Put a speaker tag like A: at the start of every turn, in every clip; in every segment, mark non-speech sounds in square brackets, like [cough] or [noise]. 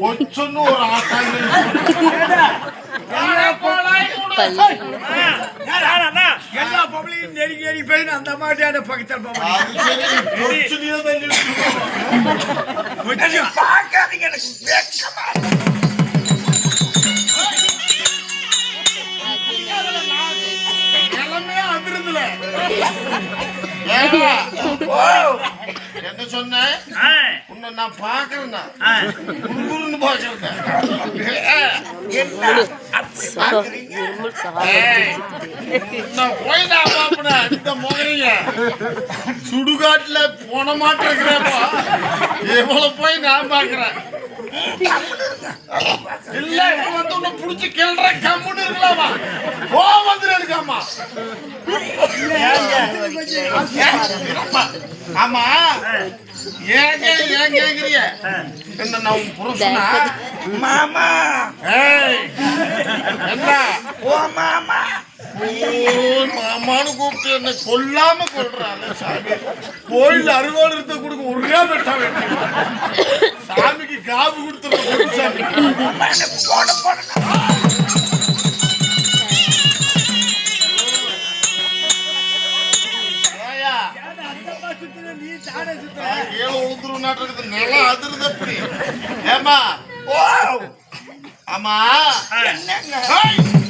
A: பொச்சுன்னு ஒரு
B: எல்லா பொம்பளையும் நெருங்கி நெருங்கி போய் அந்த மாதிரியான பக்கத்தில் கொஞ்சம் பார்க்காதீங்க எனக்கு ஓ
A: என்ன சொன்னேன்
B: ஆ
A: உன்னை நான் பாக்குறேன்னா பாக்குறேன் நான் இந்த முகரைய சுடுகாட்டுல போன மாட்டேன் இருக்கிறப்பா இவ்வளவு போய் நான் பாக்குறேன் இல்ல இப்ப வந்து உன்னை புடிச்சு கிள்ற கம்முன்னு இருக்கலாமா? ஓ வந்துரு இருக்காமா ஆமா ஏங்க ஏன் கேக்குறீங்க? என்ன நான் உன் புருஷனா?
B: மாமா.
A: ஏய் என்ன?
B: ஓ மாமா.
A: மாமான்னு கூப்பிட்டு என்ன கொல்லாம கொள்றாங்க சாமி. கோயில் அறுவாடு இருந்த கொடுக்க ஒரே வெட்டா வெட்டி. சாமிக்கு காவு கொடுத்துருக்க சாமி.
B: போட போட
A: நான் கீழே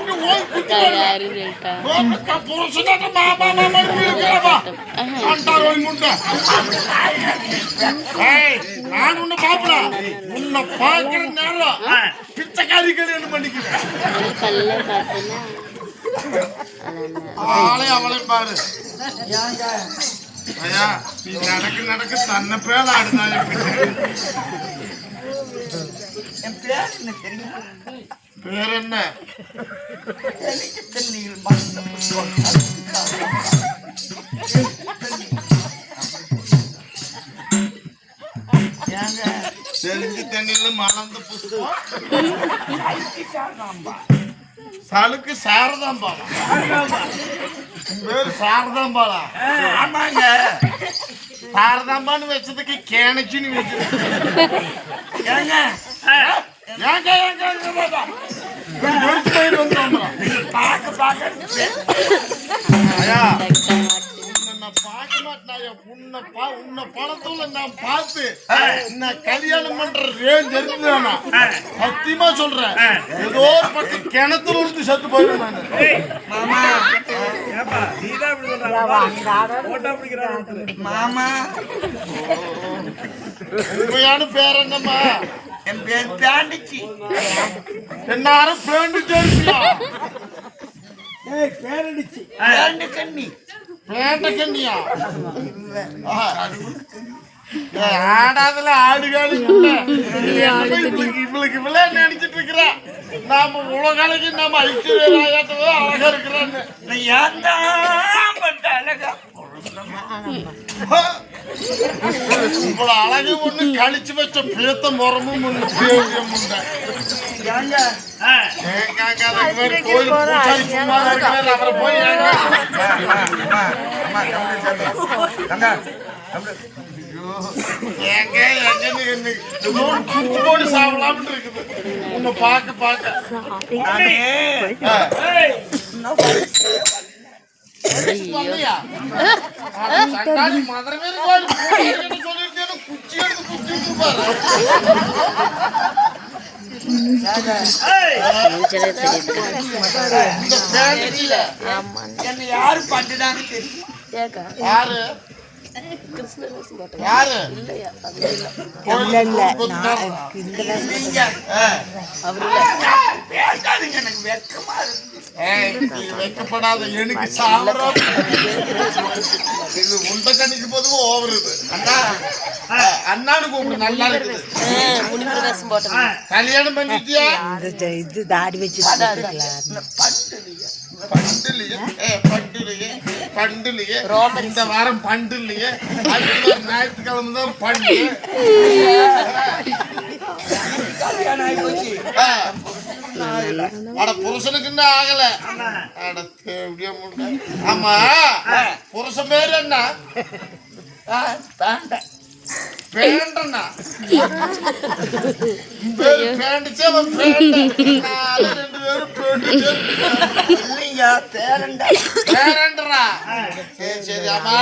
A: ஆட்டாக்கல பொச்சிக்காரி
B: ஏன் மாமா
A: ஏய், மாமானின்னு போய் அப்படி ஓய் குத்தி
C: யாரு
B: ஏங்க பேர் என்ன தெரியுமா
A: தெரிஞ்சு மலர்ந்த புஷ்பம் சலுக்கு சாரதாம்பாளா? பேர் சாரதாம்பாளா?
B: ஆமாங்க.
A: சாரதாம்பான்னு வச்சதுக்கு கேனச்சின்னு வச்சிருக்கேன்.
B: ஏங்க
A: ஏங்க வெடிச்சு போயிட்டு வந்துடும்டா.
B: பார்க்க பார்க்க.
A: உன்னை நான் பார்க்க மாட்டேனாயா. உன்னை பா- உன்னை படத்துல நான் பார்த்து நான் கல்யாணம் பண்ற range இருக்குதானா? சத்தியமா சொல்றேன். ஏதோ ஒரு பக்கம் கிணத்துல விழுந்து செத்து போயிடும் நானு.
B: மாமா. மாமா.
A: உண்மையான பேர் என்னம்மா?
B: என் பேர் பேண்டிச்சு.
A: எல்லாரும் பேண்டு தெரிஞ்சியா
B: பேண்டு கண்ணி
A: பேண்ட கண்ணியா ஆடாதுல ஆடுகாடு. இவளுக்கு இவளே நினைச்சிட்டு இருக்கிறா. நாம உலகாலைக்கு நாம ஐஸ்வர்யாத்தவே அழகா இருக்கிறான்னு.
B: நான் ஏன்தான் பட்ட அழகா?
A: இவ்வளவு அழகு ஒண்ணு கழிச்சு வச்ச பேத்த முறமும் ஒண்ணு பேரியம் சாப்பிடலாம்னு இருக்குது உன்னை பார்க்க பார்க்க [laughs]
B: என்னை யாரு
C: ஏக்கா.
A: யாரு?
B: எனக்கு வெக்கமா இருக்கு.
A: வெட்கப்படாத எனக்கு சாவரம் இது உண்டை போதும் ஓவர் இது. அண்ணா அண்ணான்னு கூப்பிடு நல்லா இருக்குது. கல்யாணம் பண்ணிட்டியா?
D: இது தாடி வச்சு
A: பண்டுலையே பண்டுலையே. பண்டுலையே இந்த வாரம் பண்டுலையே. ஞாயிற்றுக்கிழமை தான் பண்டு
B: கல்யாணம் ஆகி போச்சு
A: அட புருஷனுக்கு இன்னும் ஆகல. அட முண்டை. ஆமா. புருஷன் பேரு என்ன?
B: தாண்டேன்
A: பேண்டண்ணா. பேரு பேண்டுச்சே அவன் பேண்டன் நாலு ரெண்டு பேரும் பேண்டுச்சே.
B: பேரண்டா.
A: சரி சரி ஆமா.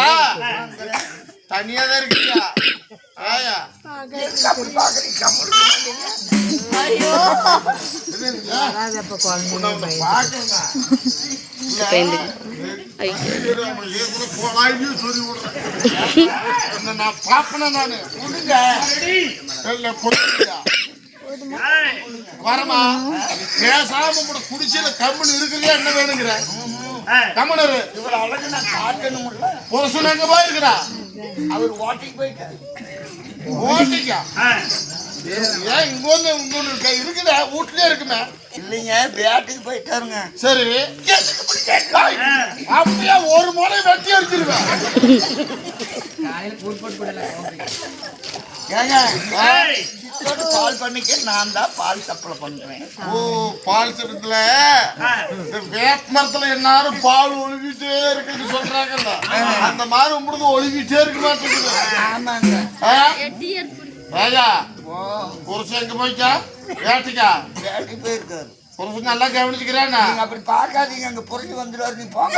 A: தனியா தான் இருக்கியா? ஆயா. வரமா? நீ பேசாம கூட குடிச்சல கம்முன்னு இருக்கிறியா என்ன வேணுங்கிற? கம்முனு இரு.
B: இவர் அழகு நான் காட்டணும்ல
A: புருஷன் எங்க போயிருக்கிறா
B: அவர் ஓட்டிக்கு போயிட்டாரு.
A: ஓட்டிக்கா? ஏன் இங்க வந்து ஒண்ணு இருக்கா? இருக்குதா? வீட்லயே இருக்குமே.
B: இல்லைங்க பேட்டுக்கு போயிட்டாருங்க.
A: சரி. அப்படியே ஒரு முறை வெட்டி அடிச்சிருவேன்
B: ஏங்க பால் பண்ணிக்க நான் தான் பால் சப்ளை பண்றேன்.
A: ஓ பால் சட்டத்துல இந்த வேப்ப மரத்துல எல்லாரும் பால் ஒழுகிட்டே இருக்குன்னு சொல்றாங்கல்ல. அந்த மாதிரி உங்களுக்கு ஒழுகிட்டே இருக்க மாட்டேங்குது.
B: ஆமாங்க?
A: ராஜா புருஷன் எங்க போய்க்கா வேட்டைக்கா?
B: பேட்டுக்கு போயிருக்காரு.
A: புருஷன் நல்லா கவனிச்சுக்கிறானா?
B: அப்படி பார்க்காதீங்க அங்க புரிஞ்சு வந்துடுவாரு நீ போங்க.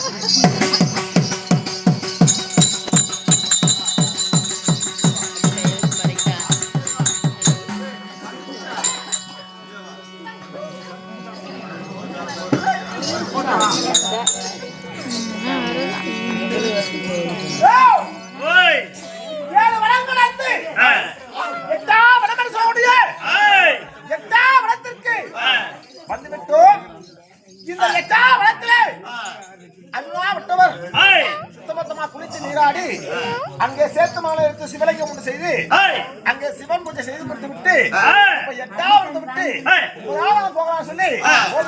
E: எடுத்து சிவலிங்கம் ஒன்று செய்து அங்கே சிவன் பூஜை செய்து கொடுத்து விட்டு இப்ப எட்டா வந்து விட்டு முதலாவது போகலாம் சொல்லி ஒரு